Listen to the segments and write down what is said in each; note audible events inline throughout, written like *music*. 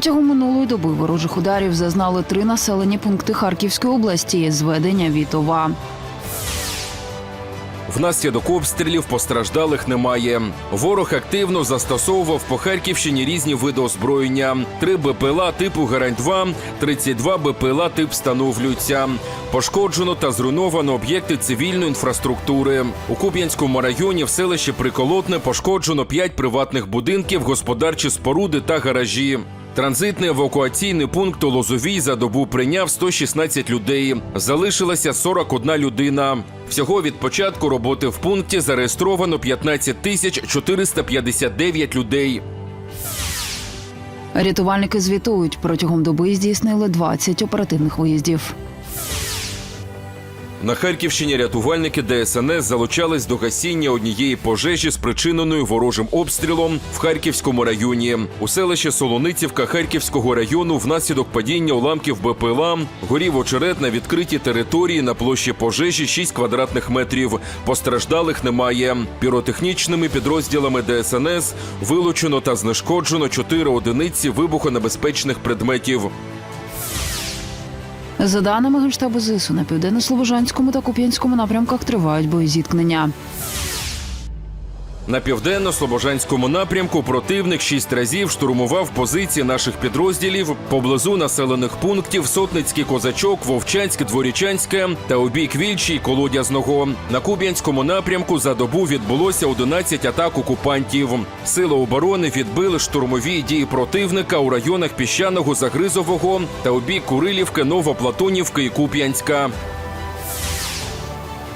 Протягом минулої доби ворожих ударів зазнали три населені пункти Харківської області. Зведення Вітова. Внаслідок обстрілів постраждалих немає. Ворог активно застосовував по Харківщині різні види озброєння: три БПЛА типу Герань-2, 32 БПЛА тип встановлюються. Пошкоджено та зруйновано об'єкти цивільної інфраструктури. У Куп'янському районі в селищі Приколотне пошкоджено 5 приватних будинків, господарчі споруди та гаражі. Транзитний евакуаційний пункт у Лозовій за добу прийняв 116 людей. Залишилася 41 людина. Всього від початку роботи в пункті зареєстровано 15 тисяч 459 людей. Рятувальники звітують, протягом доби здійснили 20 оперативних виїздів. На Харківщині рятувальники ДСНС залучались до гасіння однієї пожежі, спричиненої ворожим обстрілом в Харківському районі. У селищі Солоницівка Харківського району внаслідок падіння уламків БПЛА горів очерет на відкритій території на площі пожежі 6 квадратних метрів. Постраждалих немає. Піротехнічними підрозділами ДСНС вилучено та знешкоджено 4 одиниці вибухонебезпечних предметів. За даними Генштабу ЗСУ, на південно-слобожанському та Куп'янському напрямках тривають боєзіткнення. На південно-слобожанському напрямку противник шість разів штурмував позиції наших підрозділів поблизу населених пунктів Сотницький козачок, Вовчанськ, Дворічанське та обік Вільчий Колодязного. На Куб'янському напрямку за добу відбулося 11 атак окупантів. Сили оборони відбили штурмові дії противника у районах піщаного Загризового та обік Курилівки, Новоплатонівки і Куп'янська.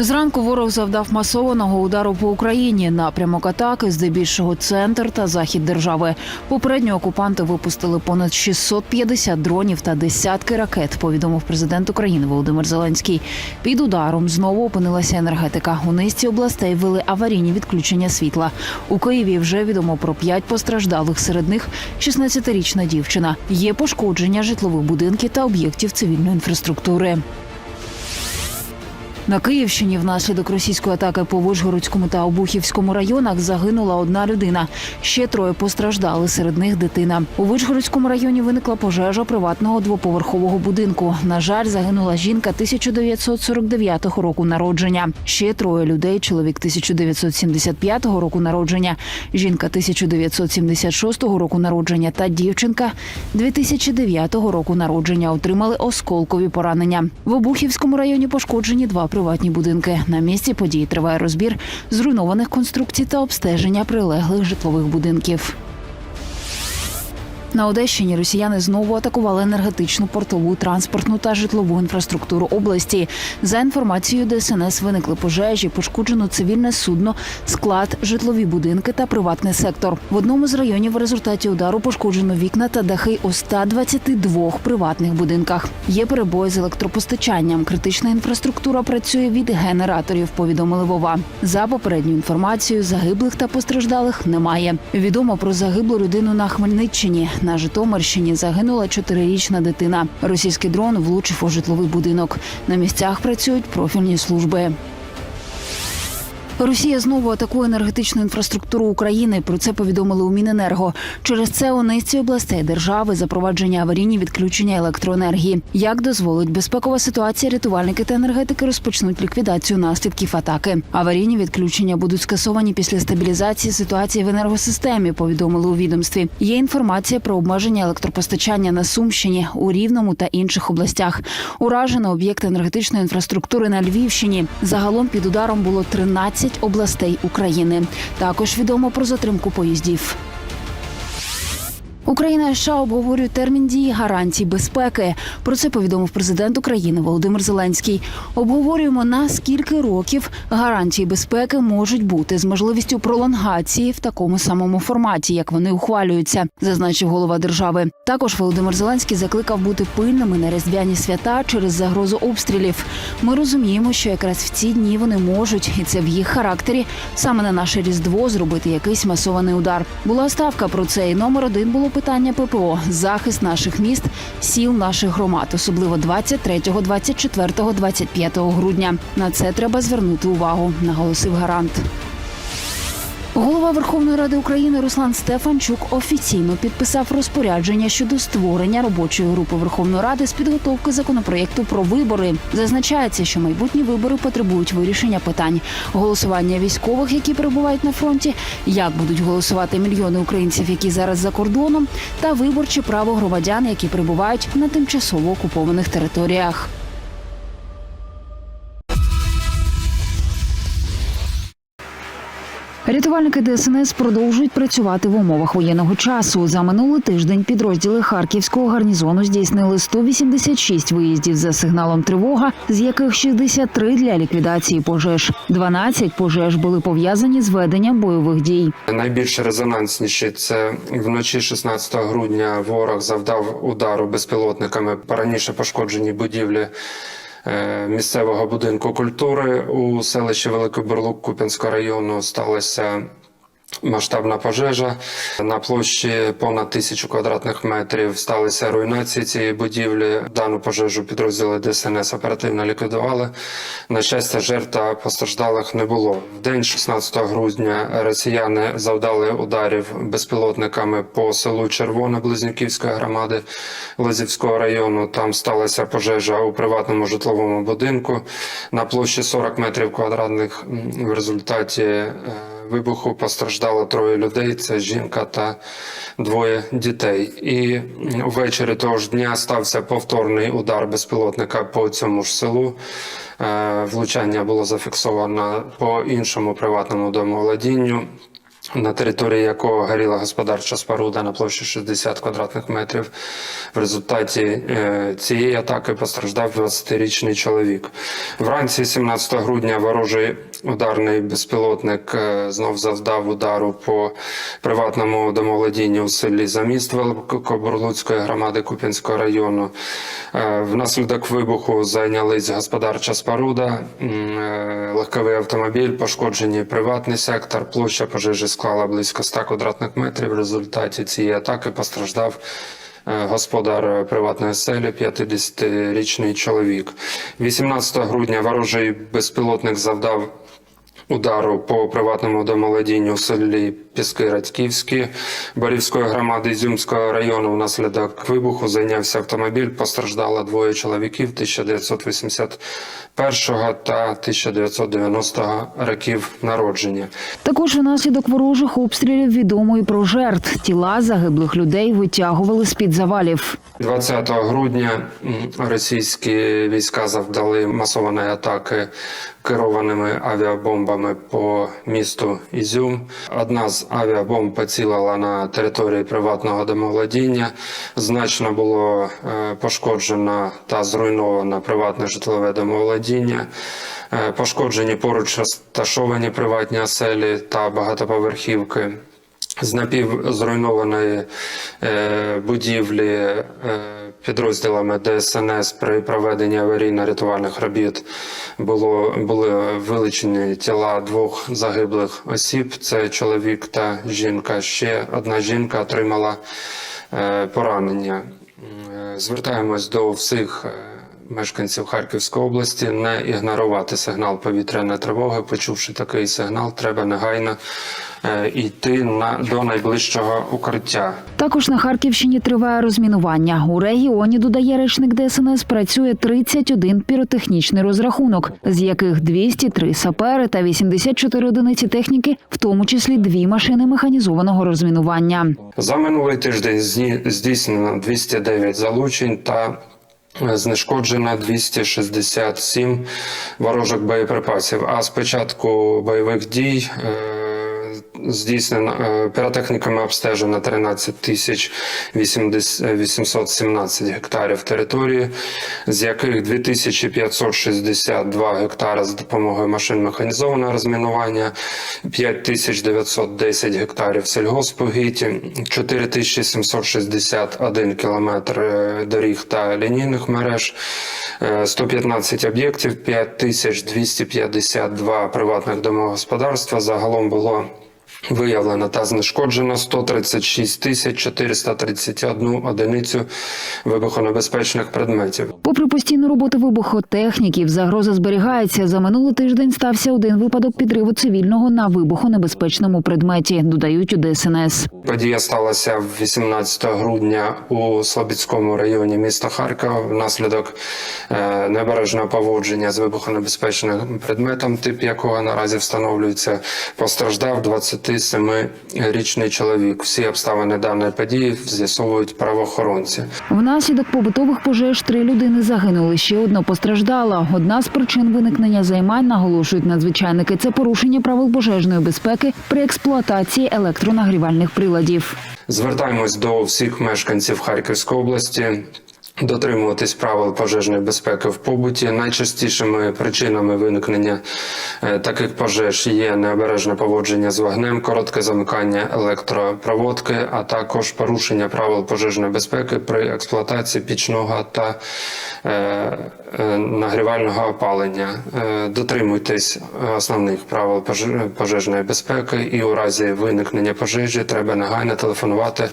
Зранку ворог завдав масованого удару по Україні. Напрямок атаки, здебільшого центр та захід держави. Попередньо окупанти випустили понад 650 дронів та десятки ракет. Повідомив президент України Володимир Зеленський. Під ударом знову опинилася енергетика. У низці областей ввели аварійні відключення світла. У Києві вже відомо про п'ять постраждалих. Серед них 16-річна дівчина. Є пошкодження житлових будинків та об'єктів цивільної інфраструктури. На Київщині внаслідок російської атаки по Вишгородському та Обухівському районах загинула одна людина. Ще троє постраждали. Серед них дитина. У Вишгородському районі виникла пожежа приватного двоповерхового будинку. На жаль, загинула жінка 1949 року народження. Ще троє людей. Чоловік 1975 року народження, жінка 1976 року народження та дівчинка 2009 року народження отримали осколкові поранення. В Обухівському районі пошкоджені два приватні будинки. На місці події триває розбір зруйнованих конструкцій та обстеження прилеглих житлових будинків. На Одещині росіяни знову атакували енергетичну, портову, транспортну та житлову інфраструктуру області. За інформацією ДСНС виникли пожежі, пошкоджено цивільне судно, склад, житлові будинки та приватний сектор. В одному з районів в результаті удару пошкоджено вікна та дахи у 122 приватних будинках. Є перебої з електропостачанням. Критична інфраструктура працює від генераторів. Повідомили Вова. За попередньою інформацією, загиблих та постраждалих немає. Відомо про загиблу людину на Хмельниччині. На Житомирщині загинула чотирирічна дитина. Російський дрон влучив у житловий будинок. На місцях працюють профільні служби. Росія знову атакує енергетичну інфраструктуру України. Про це повідомили у Міненерго. Через це у низці областей держави запровадження аварійні відключення електроенергії. Як дозволить безпекова ситуація, рятувальники та енергетики розпочнуть ліквідацію наслідків атаки. Аварійні відключення будуть скасовані після стабілізації ситуації в енергосистемі. Повідомили у відомстві. Є інформація про обмеження електропостачання на Сумщині, у Рівному та інших областях. Уражено об'єкт енергетичної інфраструктури на Львівщині. Загалом під ударом було 13 областей України. Також відомо про затримку поїздів. Україна і США обговорюють термін дії гарантій безпеки. Про це повідомив президент України Володимир Зеленський. Обговорюємо на скільки років гарантії безпеки можуть бути з можливістю пролонгації в такому самому форматі, як вони ухвалюються, зазначив голова держави. Також Володимир Зеленський закликав бути пильними на різдвяні свята через загрозу обстрілів. Ми розуміємо, що якраз в ці дні вони можуть, і це в їх характері саме на наше різдво зробити якийсь масований удар. Була ставка про це, і номер один було питання ППО захист наших міст, сіл наших громад, особливо 23, 24, 25 грудня. На це треба звернути увагу, наголосив гарант. Голова Верховної Ради України Руслан Стефанчук офіційно підписав розпорядження щодо створення робочої групи Верховної Ради з підготовки законопроєкту про вибори. Зазначається, що майбутні вибори потребують вирішення питань голосування військових, які перебувають на фронті, як будуть голосувати мільйони українців, які зараз за кордоном, та виборче право громадян, які перебувають на тимчасово окупованих територіях. Рятувальники ДСНС продовжують працювати в умовах воєнного часу. За минулий тиждень підрозділи харківського гарнізону здійснили 186 виїздів за сигналом тривога, з яких 63 для ліквідації пожеж. 12 пожеж були пов'язані з веденням бойових дій. Найбільш резонансніші це вночі 16 грудня ворог завдав удару безпілотниками раніше пошкодженій будівлі місцевого будинку культури у селищі Великий Бурлук Куп'янського району сталася. Масштабна пожежа на площі понад тисячу квадратних метрів сталися руйнації цієї будівлі. Дану пожежу підрозділи ДСНС оперативно ліквідували. На щастя, жертв та постраждалих не було. В день 16 грудня росіяни завдали ударів безпілотниками по селу Червоне Близнюківської громади Лозівського району. Там сталася пожежа у приватному житловому будинку на площі 40 метрів квадратних. В результаті е, вибуху постраждало троє людей: це жінка та двоє дітей. І ввечері того ж дня стався повторний удар безпілотника по цьому ж селу. Е, Влучання було зафіксовано по іншому приватному домоволодінню. На території якого горіла господарча споруда на площі 60 квадратних метрів. В результаті е, цієї атаки постраждав 20-річний чоловік. Вранці 17 грудня ворожий ударний безпілотник е, знов завдав удару по приватному домоволодінню у селі Заміст Великобурлуцької громади Куп'янського району. Е, Внаслідок вибуху зайнялись господарча споруда, е, легковий автомобіль, пошкоджені приватний сектор. Площа пожежі склала близько 100 квадратних метрів. В результаті цієї атаки постраждав господар приватної селі, 50-річний чоловік. 18 грудня ворожий безпілотник завдав удару по приватному домоволодінню в селі Піски Радьківські Борівської громади Ізюмського району. Внаслідок вибуху зайнявся автомобіль. Постраждало двоє чоловіків 1981 та 1990 років народження. Також внаслідок ворожих обстрілів відомо і про жертв. Тіла загиблих людей витягували з під завалів. 20 грудня російські війська завдали масованої атаки керованими авіабомбами по місту Ізюм. Одна з авіабомб поцілила на території приватного домоволодіння. Значно було е, пошкоджено та зруйновано приватне житлове домоволодіння. Е, Пошкоджені поруч розташовані приватні оселі та багатоповерхівки з напівзруйнованої е, будівлі підрозділами ДСНС при проведенні аварійно-рятувальних робіт було були вилучені тіла двох загиблих осіб. Це чоловік та жінка. Ще одна жінка отримала е, поранення. Е, Звертаємось до всіх. Мешканців Харківської області не ігнорувати сигнал повітряної тривоги. Почувши такий сигнал, треба негайно е, йти на до найближчого укриття. Також на Харківщині триває розмінування. У регіоні, додає речник ДСНС, працює 31 піротехнічний розрахунок, з яких 203 сапери та 84 одиниці техніки, в тому числі дві машини механізованого розмінування. За минулий тиждень здійснено 209 залучень та знешкоджено 267 ворожих боєприпасів. А з початку бойових дій е, здійснено е, піротехніками обстежено 13 тисяч 80 817 гектарів території, з яких 2562 гектари з допомогою машин механізованого розмінування, 5910 гектарів сільгоспугіті, 4761 кілометр е, доріг та лінійних мереж, е, 115 об'єктів, 5252 приватних домогосподарства. Загалом було Виявлено та знешкоджено 136 тисяч 431 одиницю вибухонебезпечних предметів. Попри постійну роботу вибухотехніків, загроза зберігається. За минулий тиждень стався один випадок підриву цивільного на вибухонебезпечному предметі. Додають у ДСНС. Подія сталася 18 грудня у Слобідському районі міста Харкова внаслідок е, небережного поводження з вибухонебезпечним предметом, тип якого наразі встановлюється. Постраждав 27-річний чоловік. Всі обставини даної події з'ясовують правоохоронці. Внаслідок побутових пожеж три людини загинули. Ще одна постраждала. Одна з причин виникнення займань наголошують надзвичайники. Це порушення правил пожежної безпеки при експлуатації електронагрівальних приладів. Звертаємось до всіх мешканців Харківської області. Дотримуватись правил пожежної безпеки в побуті. Найчастішими причинами виникнення е, таких пожеж є необережне поводження з вогнем, коротке замикання електропроводки, а також порушення правил пожежної безпеки при експлуатації пічного та е, е, нагрівального опалення. Дотримуйтесь основних правил поже- пожежної безпеки, і у разі виникнення пожежі треба негайно телефонувати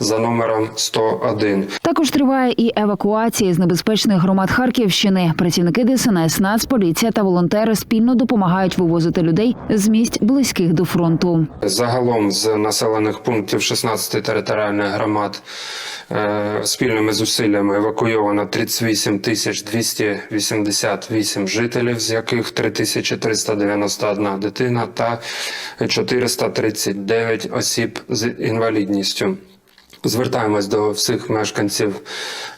за номером 101. Також триває і евакуація з небезпечних громад Харківщини. Працівники ДСНС, Нацполіція та волонтери спільно допомагають вивозити людей з місць близьких до фронту. Загалом з населених пунктів 16 територіальних громад е, спільними зусиллями евакуйовано 38 тисяч 288 жителів, з яких 3391 дитина та 439 осіб з інвалідністю. Звертаємось до всіх мешканців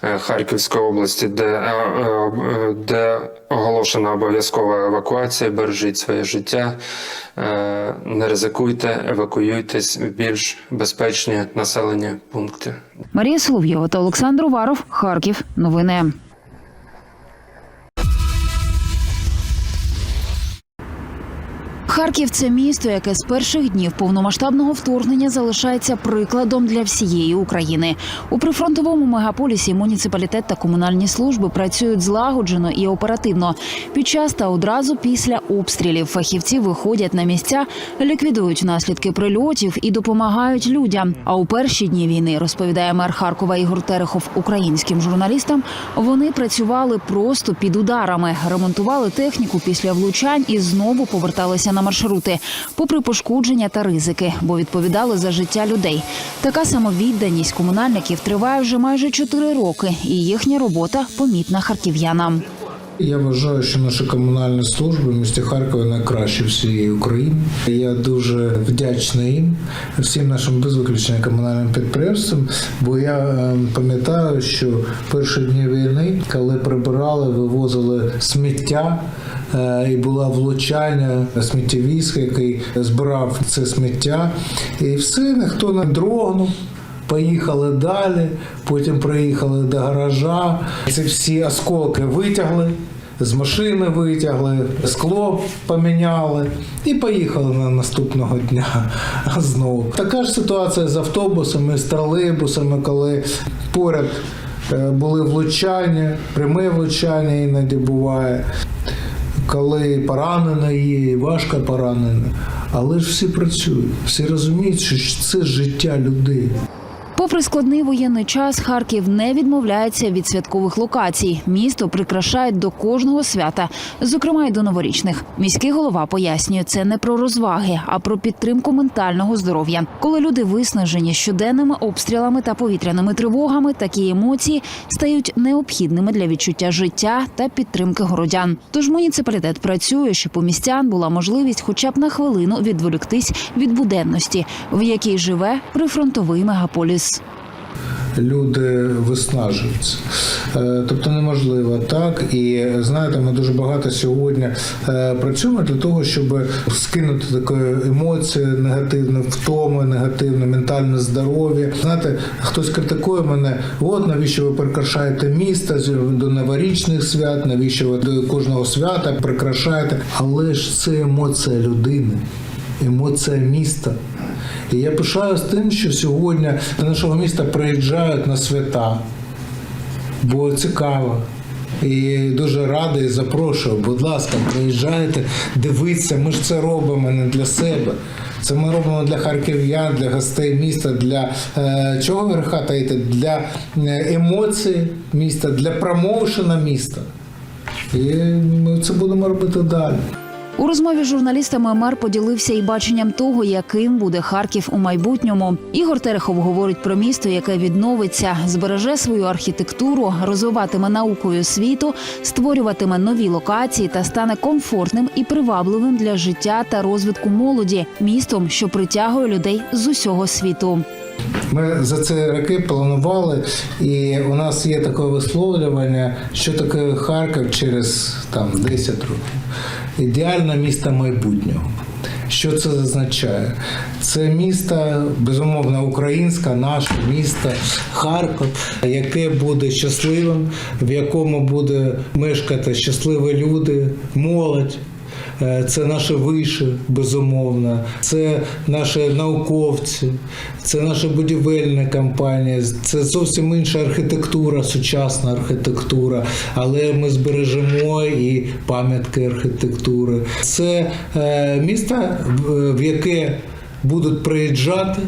е, Харківської області, де, е, е, де оголошена обов'язкова евакуація. Бережіть своє життя, не ризикуйте, евакуюйтесь в більш безпечні населені пункти. Марія Солов'єва та Олександр Уваров. Харків. Новини. Харків це місто, яке з перших днів повномасштабного вторгнення залишається прикладом для всієї України. У прифронтовому мегаполісі муніципалітет та комунальні служби працюють злагоджено і оперативно. Під час та одразу після обстрілів фахівці виходять на місця, ліквідують наслідки прильотів і допомагають людям. А у перші дні війни розповідає мер Харкова Ігор Терехов українським журналістам. Вони працювали просто під ударами, ремонтували техніку після влучань і знову поверталися на маршрути, попри пошкодження та ризики, бо відповідали за життя людей. Така самовідданість комунальників триває вже майже чотири роки, і їхня робота помітна харків'янам. Я вважаю, що наші комунальні служби в місті Харкові найкращі всієї України. Я дуже вдячний їм, всім нашим без виключення комунальним підприємствам, бо я е, пам'ятаю, що перші дні війни, коли прибирали, вивозили сміття. Е, І було влучання сміттєвізка, який збирав це сміття, і все ніхто не дрогнув. Поїхали далі, потім приїхали до гаража. Ці всі осколки витягли, з машини витягли, скло поміняли і поїхали на наступного дня *laughs* знову. Така ж ситуація з автобусами, з тролейбусами, коли поряд е, були влучання, пряме влучання іноді буває. Коли поранено є, важко поранено, але ж всі працюють, всі розуміють, що це життя людей. Попри складний воєнний час, Харків не відмовляється від святкових локацій. Місто прикрашають до кожного свята, зокрема й до новорічних. Міський голова пояснює, це не про розваги, а про підтримку ментального здоров'я. Коли люди виснажені щоденними обстрілами та повітряними тривогами, такі емоції стають необхідними для відчуття життя та підтримки городян. Тож муніципалітет працює, щоб у містян була можливість, хоча б на хвилину відволіктись від буденності, в якій живе прифронтовий мегаполіс. Люди виснажуються. Е, Тобто неможливо так. І знаєте, ми дуже багато сьогодні е, працюємо для того, щоб скинути такі емоції негативні, втоми, негативне ментальне здоров'я. Знаєте, хтось критикує мене, от навіщо ви прикрашаєте місто до новорічних свят, навіщо ви до кожного свята прикрашаєте. Але ж це емоція людини, емоція міста. І я пишаюсь тим, що сьогодні до нашого міста приїжджають на свята, бо цікаво. І дуже радий, запрошую. Будь ласка, приїжджайте, дивіться, ми ж це робимо не для себе. Це ми робимо для харків'ян, для гостей міста, для е, чого греха таїти? Для е, емоцій міста, для промоушена міста. І ми це будемо робити далі. У розмові з журналістами мер поділився і баченням того, яким буде Харків у майбутньому. Ігор Терехов говорить про місто, яке відновиться, збереже свою архітектуру, розвиватиме науку і освіту, створюватиме нові локації та стане комфортним і привабливим для життя та розвитку молоді, містом, що притягує людей з усього світу. Ми за ці роки планували, і у нас є таке висловлювання, що таке Харків через там 10 років. Ідеальне місто майбутнього. Що це означає? Це місто, безумовно, українське, наше місто, Харків, яке буде щасливим, в якому буде мешкати щасливі люди, молодь. Е, Це наше вище, безумовно, це наші науковці, це наша будівельна компанія, це зовсім інша архітектура, сучасна архітектура, але ми збережемо і пам'ятки архітектури. Це е, місто, в- в яке Будуть приїжджати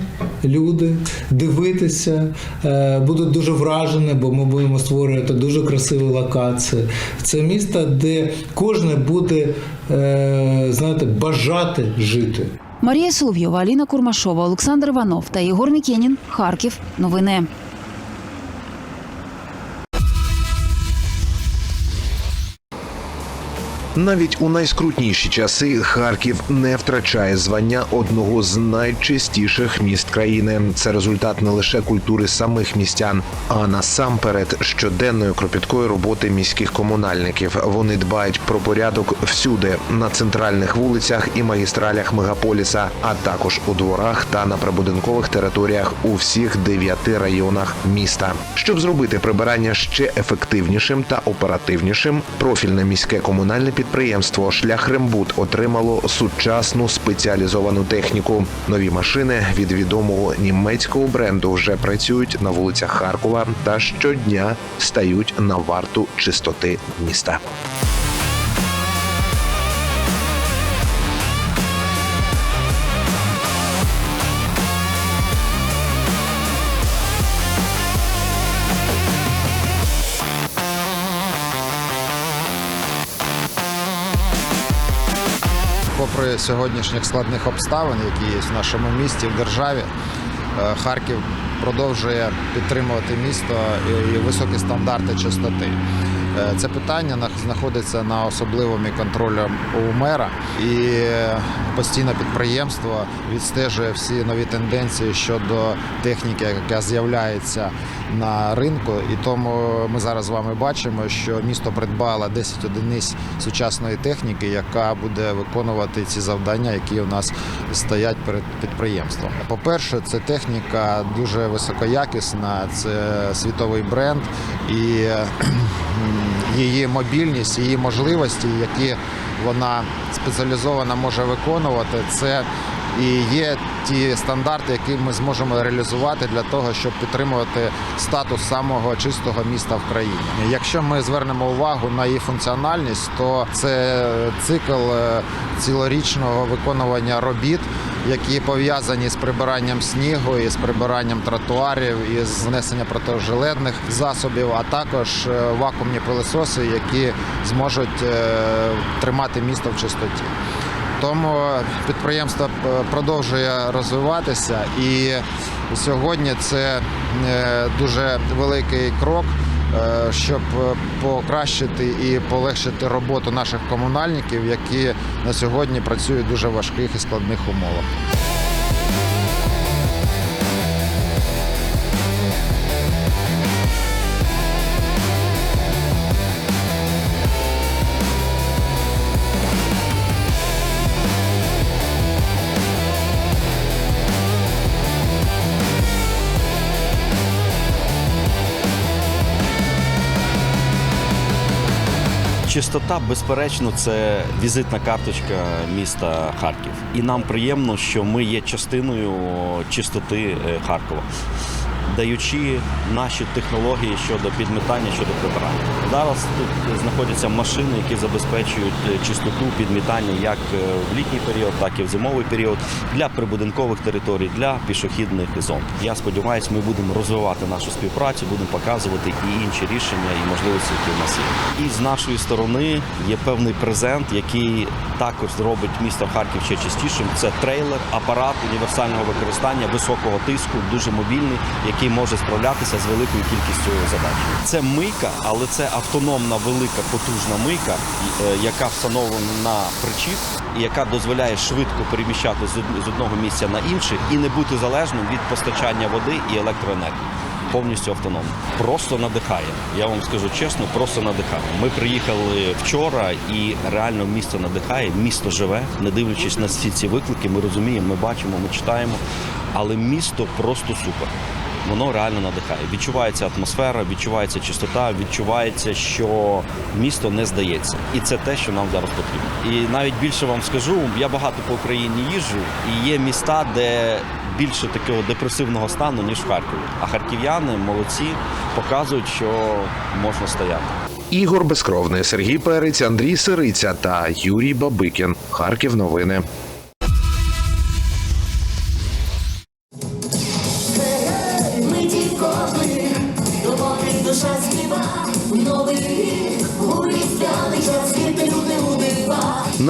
люди, дивитися, е, будуть дуже вражені, бо ми будемо створювати дуже красиві локації. Це місто, де кожен буде е, знаєте, бажати жити. Марія Соловйова, Аліна Курмашова, Олександр Іванов та Єгор Мікенін. Харків. Новини. Навіть у найскрутніші часи Харків не втрачає звання одного з найчистіших міст країни. Це результат не лише культури самих містян, а насамперед щоденної кропіткої роботи міських комунальників. Вони дбають про порядок всюди на центральних вулицях і магістралях мегаполіса, а також у дворах та на прибудинкових територіях у всіх дев'яти районах міста. Щоб зробити прибирання ще ефективнішим та оперативнішим, профільне міське комунальне підприємство Шлях Рембут отримало сучасну спеціалізовану техніку. Нові машини від відомого німецького бренду вже працюють на вулицях Харкова та щодня стають на варту чистоти міста. Попри сьогоднішніх складних обставин, які є в нашому місті, в державі, е, Харків продовжує підтримувати місто і високі стандарти чистоти. Е, Це питання нах- знаходиться на особливому контролі у мера, і постійно підприємство відстежує всі нові тенденції щодо техніки, яка з'являється на ринку. І тому ми зараз з вами бачимо, що місто придбало 10 одиниць сучасної техніки, яка буде виконувати ці завдання, які у нас стоять перед підприємством. По-перше, це техніка дуже високоякісна, це світовий бренд і її мобільність, її можливості, які вона спеціалізована може виконувати, це і є ті стандарти, які ми зможемо реалізувати для того, щоб підтримувати статус самого чистого міста в країні. Якщо ми звернемо увагу на її функціональність, то це цикл е, цілорічного виконування робіт, які пов'язані з прибиранням снігу, і з прибиранням тротуарів, і з внесенням протижилетних засобів, а також е, вакуумні пилососи, які зможуть е, тримати місто в чистоті. Тому підприємство продовжує розвиватися, і сьогодні це е, дуже великий крок, е, щоб покращити і полегшити роботу наших комунальників, які на сьогодні працюють в дуже важких і складних умовах. Чистота, безперечно, це візитна карточка міста Харків. І нам приємно, що ми є частиною чистоти е, Харкова. Даючи наші технології щодо підмітання, щодо прибирання. Зараз тут знаходяться машини, які забезпечують е, чистоту підмітання як е, в літній період, так і в зимовий період для прибудинкових територій, для пішохідних зон. Я сподіваюся, ми будемо розвивати нашу співпрацю, будемо показувати і інші рішення і можливості, які в нас є. І з нашої сторони є певний презент, який також зробить місто Харків ще частішим. Це трейлер, апарат універсального використання високого тиску, дуже мобільний, який може справлятися з великою кількістю задач. Це мийка, але це автономна велика потужна мийка, е, яка встановлена на причіп і яка дозволяє швидко переміщати з одного місця на інше і не бути залежним від постачання води і електроенергії. Повністю автономно. Просто надихає. Я вам скажу чесно, просто надихає. Ми приїхали вчора і реально місто надихає, місто живе, не дивлячись на всі ці виклики. Ми розуміємо, ми бачимо, ми читаємо. Але місто просто супер. Воно реально надихає. Відчувається атмосфера, відчувається чистота, відчувається, що місто не здається. І це те, що нам зараз потрібно. І навіть більше вам скажу, я багато по Україні їжджу, і є міста, де більше такого депресивного стану, ніж в Харкові. А харків'яни молодці показують, що можна стояти. Ігор Безкровний, Сергій Перець, Андрій Сириця та Юрій Бабикін. Харків новини.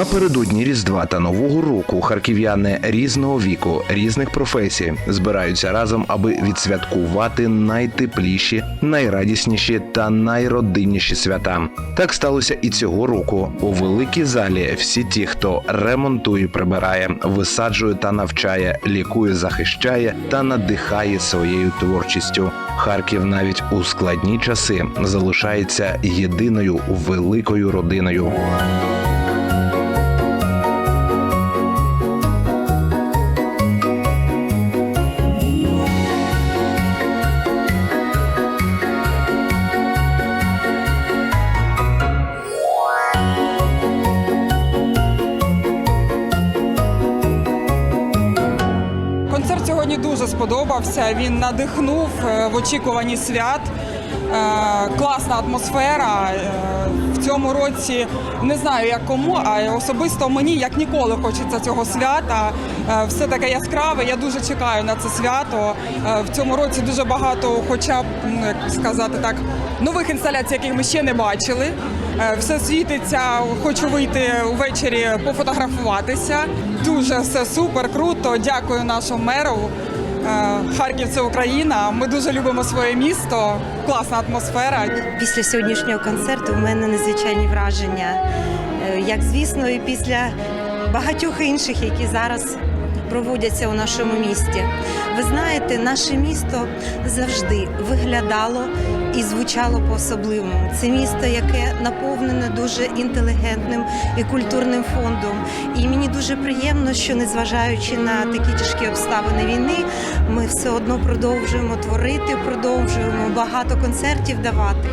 Напередодні Різдва та Нового року харків'яни різного віку, різних професій збираються разом, аби відсвяткувати найтепліші, найрадісніші та найродинніші свята. Так сталося і цього року. У великій залі всі ті, хто ремонтує, прибирає, висаджує та навчає, лікує, захищає та надихає своєю творчістю. Харків навіть у складні часи залишається єдиною великою родиною. Сподобався. Він надихнув е, в очікуванні свят. Е, Класна атмосфера. Е, В цьому році не знаю як кому, а особисто мені як ніколи хочеться цього свята. Все таке яскраве. Я дуже чекаю на це свято. В цьому році дуже багато, хоча б ну, як сказати так, нових інсталяцій, яких ми ще не бачили. Все світиться, хочу вийти увечері пофотографуватися. Дуже все супер, круто. Дякую нашому меру. Е, Харків це Україна. Ми дуже любимо своє місто. Класна атмосфера. Після сьогоднішнього концерту в мене незвичайні враження. Е, Як звісно, і після багатьох інших, які зараз проводяться у нашому місті. Ви знаєте, наше місто завжди виглядало і звучало по-особливому. Це місто, яке наповнене дуже інтелігентним і культурним фондом. І мені дуже приємно, що незважаючи на такі тяжкі обставини війни, ми все одно продовжуємо творити, продовжуємо багато концертів давати.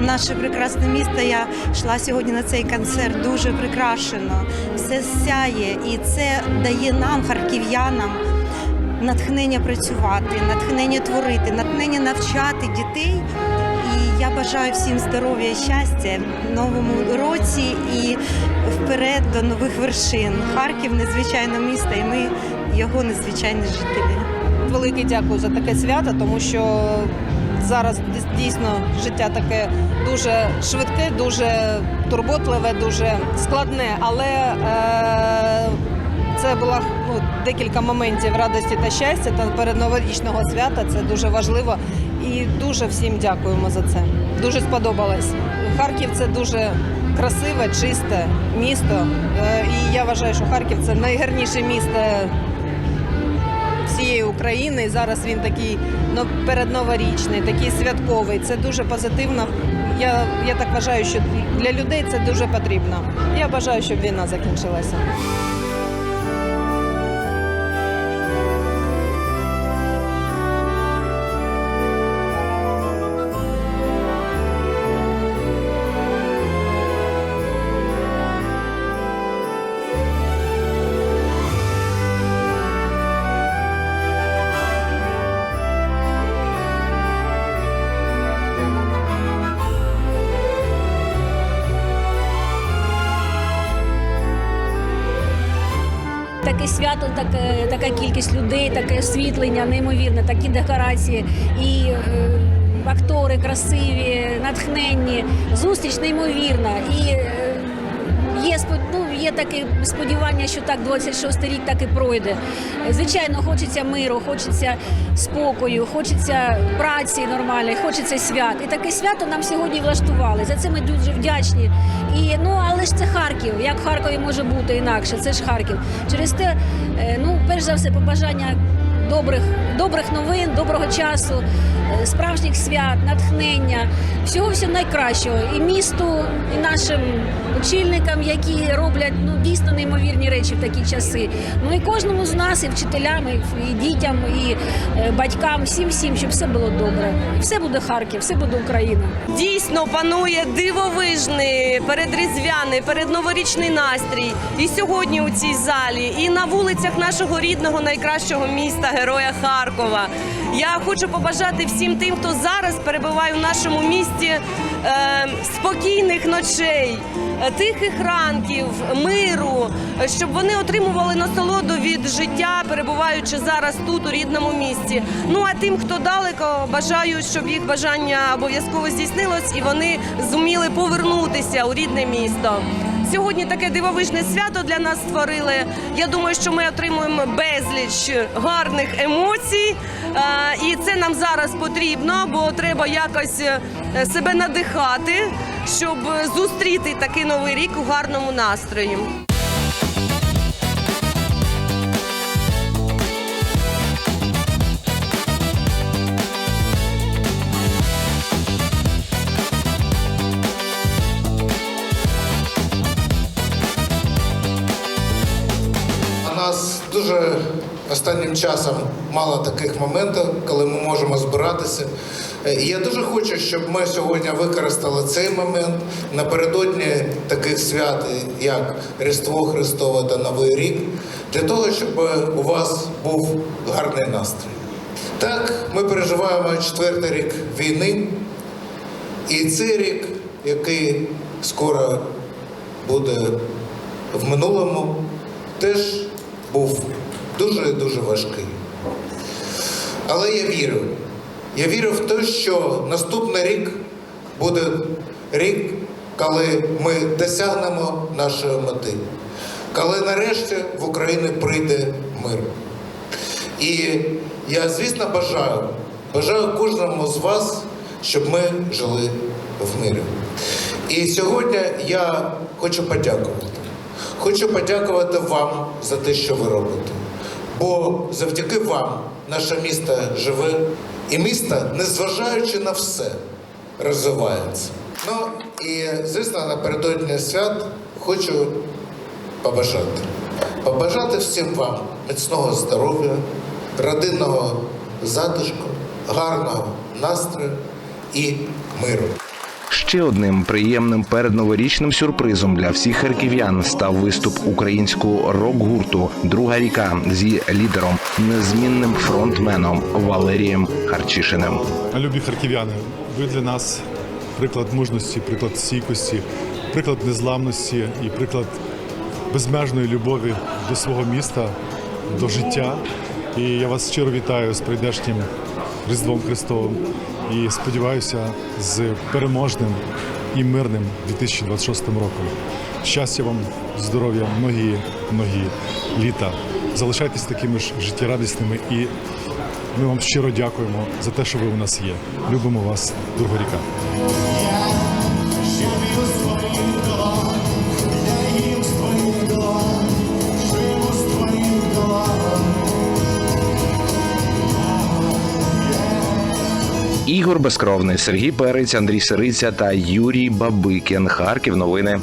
Наше прекрасне місто я йшла сьогодні на цей концерт дуже прикрашено. Все сяє, і це дає нам, харків'янам, натхнення працювати, натхнення творити, натхнення навчати дітей. І я бажаю всім здоров'я щастя новому році і вперед до нових вершин. Харків незвичайне місто, і ми його незвичайні жителі. велике дякую за таке свято, тому що зараз дійсно життя таке дуже швидке, дуже турботливе, дуже складне. Але е, це було ну, декілька моментів радості та щастя та передноворічного свята. Це дуже важливо. І дуже всім дякуємо за це. Дуже сподобалось. Харків це дуже красиве, чисте місто. Е, і я вважаю, що Харків це найгарніше місто всієї України. Зараз він такий ну, передноворічний, такий святковий. Це дуже позитивно. Я, я так вважаю, що для людей це дуже потрібно. Я бажаю, щоб війна закінчилася. Таке свято, таке, така кількість людей, таке освітлення, неймовірне, такі декорації і е, актори красиві, натхненні, зустріч неймовірна. І е, Є є таке сподівання, що так 26 рік так і пройде. Звичайно, хочеться миру, хочеться спокою, хочеться праці нормальної, хочеться свят. І таке свято нам сьогодні влаштували. За це ми дуже вдячні. І ну але ж це Харків. Як в Харкові може бути інакше? Це ж Харків. Через те, е, ну перш за все, побажання добрих, добрих новин, доброго часу, справжніх свят, натхнення, всього всього найкращого і місту, і нашим очільникам, які роблять ну дійсно неймовірні речі в такі часи. Ну і кожному з нас, і вчителям, і, дітям, і е, батькам, всім всім, щоб все було добре. Все буде Харків, все буде Україна. Дійсно панує дивовижний передріздвяний, передноворічний настрій. І сьогодні у цій залі, і на вулицях нашого рідного найкращого міста, героя Харкова. Я хочу побажати всім тим, хто зараз перебуває в нашому місті е, спокійних ночей, е, тихих ранків, миру, щоб вони отримували насолоду від життя, перебуваючи зараз тут, у рідному місті. Ну а тим, хто далеко, бажаю, щоб їх бажання обов'язково здійснилось і вони зуміли повернутися у рідне місто. Сьогодні таке дивовижне свято для нас створили. Я думаю, що ми отримуємо безліч гарних емоцій, і це нам зараз потрібно, бо треба якось е, себе надихати, щоб зустріти такий новий рік у гарному настрої. Останнім часом мало таких моментів, коли ми можемо збиратися. Е, І я дуже хочу, щоб ми сьогодні використали цей момент напередодні таких свят, як Різдво Христове та Новий рік, для того, щоб у вас був гарний настрій. Так, ми переживаємо четвертий рік війни, і цей рік, який скоро буде в минулому, теж був дуже і дуже важкий. Але я вірю. Я вірю в те, що наступний рік буде рік, коли ми досягнемо нашої мети, коли нарешті в Україну прийде мир. І я, звісно, бажаю, бажаю кожному з вас, щоб ми жили в мирі. І сьогодні я хочу подякувати. Хочу подякувати вам за те, що ви робите. Бо завдяки вам наше місто живе, і місто, незважаючи на все, розвивається. Ну і звісно, напередодні свят хочу побажати. Побажати всім вам міцного здоров'я, родинного затишку, гарного настрою і миру. Ще одним приємним передноворічним сюрпризом для всіх харків'ян став виступ українського рок-гурту Друга ріка зі лідером, незмінним фронтменом Валерієм Харчишиним. Любі харків'яни, ви для нас приклад мужності, приклад стійкості, приклад незламності і приклад безмежної любові до свого міста, до життя. І я вас щиро вітаю з прийдешнім Різдвом Христовим і сподіваюся з переможним і мирним 2026 роком. Щастя вам, здоров'я, многі, многі літа. Залишайтесь такими ж життєрадісними і ми вам щиро дякуємо за те, що ви у нас є. Любимо вас, Другоріка. Ігор Безкровний, Сергій Перець, Андрій Сириця та Юрій Бабикін. Харків. Новини.